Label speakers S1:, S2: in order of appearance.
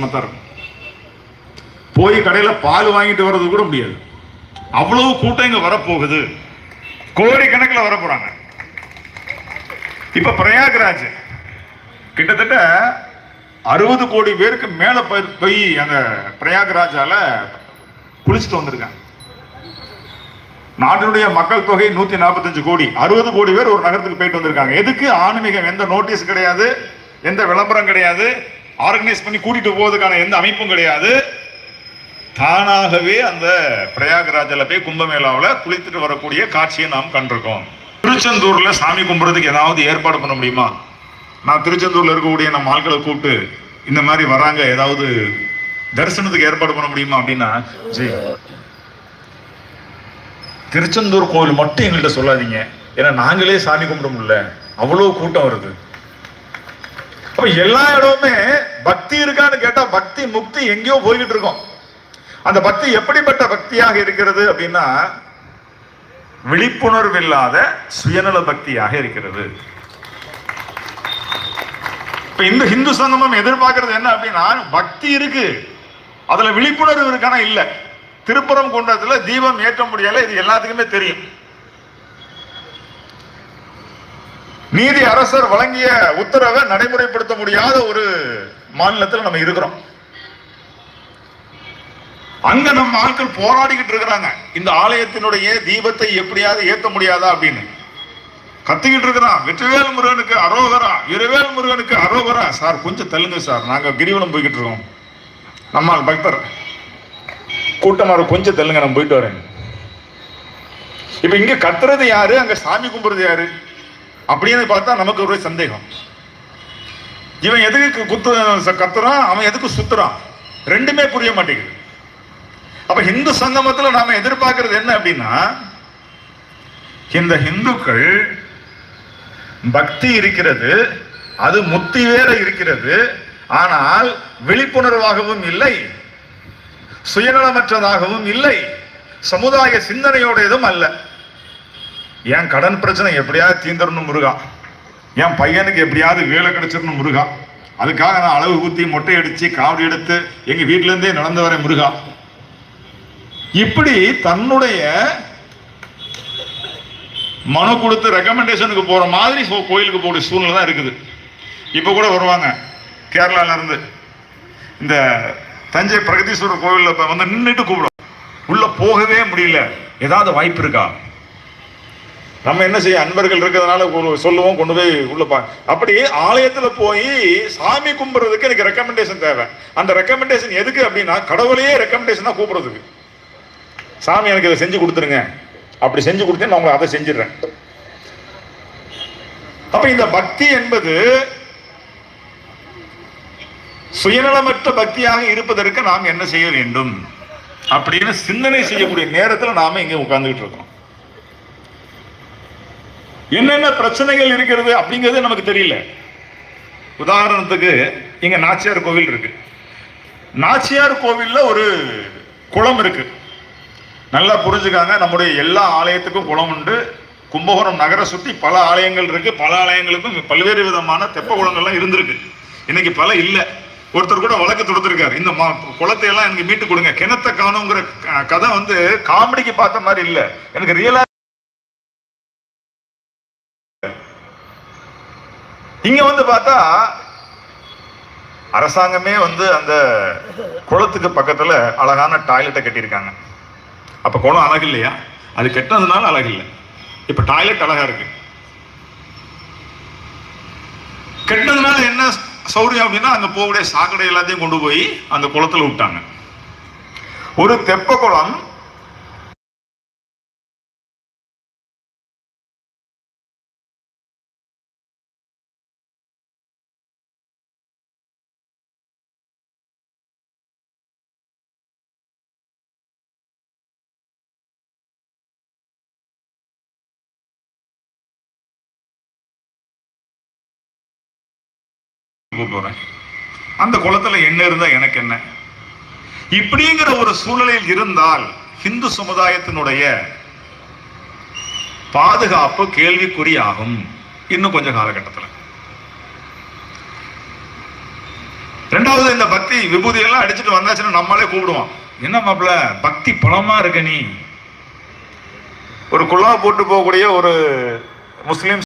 S1: நம்ம இருக்கும் போய் கடையில பால் வாங்கிட்டு வர்றது கூட முடியாது. அவ்வளவு கூட்டம் இங்க வரப்போகுது. கோடிக்கணக்கில் வர போறாங்க இப்ப பிரயாக்ராஜ் கிட்டத்தட்ட அறுபது கோடி பேருக்கு மேல போய்- போய் அங்க பிரயாக்ராஜால குளிச்சுட்டு வந்திருக்காங்க. நாட்டினுடைய மக்கள் தொகை நூத்தி நாற்பத்தஞ்சு கோடி. அறுபது கோடி பேர் ஒரு நகரத்துக்கு போயிட்டு வந்திருக்காங்க. எதுக்கு ஆன்மீகம்? எந்த நோட்டீஸ் கிடையாது. எந்த விளம்பரம் கிடையாது. ஆர்கனைஸ் பண்ணி கூட்டிட்டு போவதுக்கான எந்த அமைப்பும் கிடையாது. தானாகவே அந்த பிரயாகராஜில் போய் கும்பமேளாவில் குளித்துட்டு வரக்கூடிய காட்சியை நாம் கண்டிருக்கோம். திருச்செந்தூரில் சாமி கும்பிட்றதுக்கு ஏதாவது ஏற்பாடு பண்ண முடியுமா? நான் திருச்செந்தூரில் இருக்கக்கூடிய நம்ம ஆட்களை கூப்பிட்டு இந்த மாதிரி வராங்க ஏதாவது தரிசனத்துக்கு ஏற்பாடு பண்ண முடியுமா அப்படின்னா? ஜெய் திருச்செந்தூர் கோவில் மட்டும் எங்கள்கிட்ட சொல்லாதீங்க. ஏன்னா நாங்களே சாமி கும்பிட முடியல. அவ்வளோ கூட்டம் வருது. அப்ப எல்லா இடமுமே பக்தி இருக்கான்னு கேட்டா பக்தி முக்தி எங்கேயோ போய்கிட்டு இருக்கோம். அந்த பக்தி எப்படிப்பட்ட பக்தியாக இருக்கிறது அப்படின்னா விழிப்புணர்வு இல்லாத சுயநல பக்தியாக இருக்கிறது. இப்ப இந்த ஹிந்து சங்கமம் எதிர்பார்க்கறது என்ன அப்படின்னா பக்தி இருக்கு. அதுல விழிப்புணர்வு இருக்கானா? இல்ல. திருப்புறம் கொண்டதுல தீபம் ஏற்ற முடியல இது எல்லாத்துக்குமே தெரியும். நீதி அரசர் வழங்கிய உத்தரவை நடைமுறைப்படுத்த முடியாத ஒரு மாநிலத்தில் நம்ம இருக்கிறோம். அங்க நம்ம ஆட்கள் போராடிக்கிட்டு இருக்கிறாங்க. இந்த ஆலயத்தினுடைய தீபத்தை எப்படியாவது ஏத்த முடியாதா அப்படின்னு. கத்திக்கிட்டு இருக்கிறான். வெற்றிவேல் முருகனுக்கு அரோகரா இருவேல் முருகனுக்கு அரோகரா. சார் கொஞ்சம் தள்ளுங்க சார். நாங்க கிரிவலம் போய்கிட்டு இருக்கோம். நம்ம பக்தர் கூட்டமாக கொஞ்சம் தள்ளுங்க நான் போயிட்டு வரேன். இப்ப இங்க கத்துறது யாரு? அங்க சாமி கும்பிடுறது யாரு? அப்படின்னு பார்த்தா நமக்கு ஒரு சந்தேகம். இவன் எதுக்கு குத்து கத்துறான்? அவன் எதுக்கு சுத்துறான்? ரெண்டுமே புரிய மாட்டேங்குது. அப்ப இந்து சங்கமத்துல நாம எதிர்பார்க்கறது என்ன அப்படின்னா இந்த இந்துக்கள் பக்தி இருக்கிறது அது முத்தி வேற இருக்கிறது ஆனால் விழிப்புணர்வாகவும் இல்லை சுயநலமற்றதாகவும் இல்லை சமுதாய சிந்தனையோடையதும் அல்ல. என் கடன் பிரச்சனை எப்படியாவது தீந்துடணும் முருகா. என் பையனுக்கு எப்படியாவது வேலை கிடைச்சிடணும் முருகா. அதுக்காக நான் அளவு ஊற்றி மொட்டை அடித்து காவடி எடுத்து எங்கள் வீட்டிலேருந்தே நடந்து வரேன் முருகா. இப்படி தன்னுடைய மனு கொடுத்து ரெக்கமெண்டேஷனுக்கு போகிற மாதிரி கோயிலுக்கு போகிற சூழ்நிலை தான் இருக்குது. இப்போ கூட வருவாங்க. கேரளாவிலேருந்து இந்த தஞ்சை பிரகதீஸ்வரர் கோவிலில் இப்போ வந்து நின்றுட்டு கூப்பிடும். உள்ளே போகவே முடியல. ஏதாவது வாய்ப்பு இருக்கா? நம்ம என்ன செய்ய அன்பர்கள் இருக்கிறதுனால ஒரு சொல்லுவோம் கொண்டு போய் உள்ளப்பா அப்படி ஆலயத்தில் போய் சாமி கும்பிட்றதுக்கு எனக்கு ரெக்கமெண்டேஷன் தேவை. அந்த ரெக்கமெண்டேஷன் எதுக்கு அப்படின்னா கடவுளையே ரெக்கமெண்டேஷனா கூப்பிடுறதுக்கு. சாமி எனக்கு இதை செஞ்சு கொடுத்துருங்க. அப்படி செஞ்சு கொடுத்து நான் உங்களை அதை செஞ்சிடுறேன். அப்ப இந்த பக்தி என்பது சுயநலமற்ற பக்தியாக இருப்பதற்கு நாம் என்ன செய்ய வேண்டும்? அப்படின்னு சிந்தனை செய்யக்கூடிய நேரத்தில் நாம இங்கே உட்கார்ந்துகிட்டு இருக்கோம். என்னென்ன பிரச்சனைகள் இருக்கிறது அப்படிங்கிறது நமக்கு தெரியல. உதாரணத்துக்கு இங்க நாச்சியார் கோவில் இருக்கு. நாச்சியார் கோவிலில் ஒரு குளம் இருக்கு. நல்லா புரிஞ்சுக்காங்க நம்முடைய எல்லா ஆலயத்துக்கும் குளம் உண்டு. கும்பகோணம் நகரை சுற்றி பல ஆலயங்கள் இருக்கு. பல ஆலயங்களுக்கும் பல்வேறு விதமான தெப்ப குளங்கள்லாம் இருந்திருக்கு. இன்னைக்கு பல இல்லை. ஒருத்தர் கூட வழக்கு தொடுத்திருக்காரு. இந்த மா- குளத்தை எல்லாம் எனக்கு மீட்டு கொடுங்க. கிணத்தை காணுங்கிற க- கதை வந்து காமெடிக்கு பார்த்த மாதிரி இல்லை. எனக்கு ரியலா இங்க வந்து பார்த்தா அரசாங்கமே வந்து அந்த குளத்துக்கு பக்கத்துல அழகான டாய்லெட்டை கட்டியிருக்காங்க. அப்ப குளம் அழகு இல்லையா அது கெட்டதுனால அழகு இல்லை இப்ப டாய்லெட் அழகா இருக்கு. கெட்டதுனால என்ன சௌரியம் அப்படின்னா அங்க போகக்கூடிய சாக்கடை எல்லாத்தையும் கொண்டு போய் அந்த குளத்துல விட்டாங்க. ஒரு தெப்ப குளம் போறேன் அந்த குளத்துல என்ன இருந்தா எனக்கு என்ன? இப்படிங்கிற ஒரு சூழ்நிலையில் இருந்தால் இந்து சமுதாயத்தினுடைய பாதுகாப்பு கேள்விக்குறியாகும் இன்னும் கொஞ்சம் காலகட்டத்தில். ரெண்டாவது இந்த பக்தி விபூதியெல்லாம் அடிச்சுட்டு வந்தாச்சுன்னா நம்மளே கூப்பிடுவோம். என்ன மாப்பிள்ள பக்தி பலமா இருக்க நீ? ஒரு குழா போட்டு போகக்கூடிய ஒரு முஸ்லீம்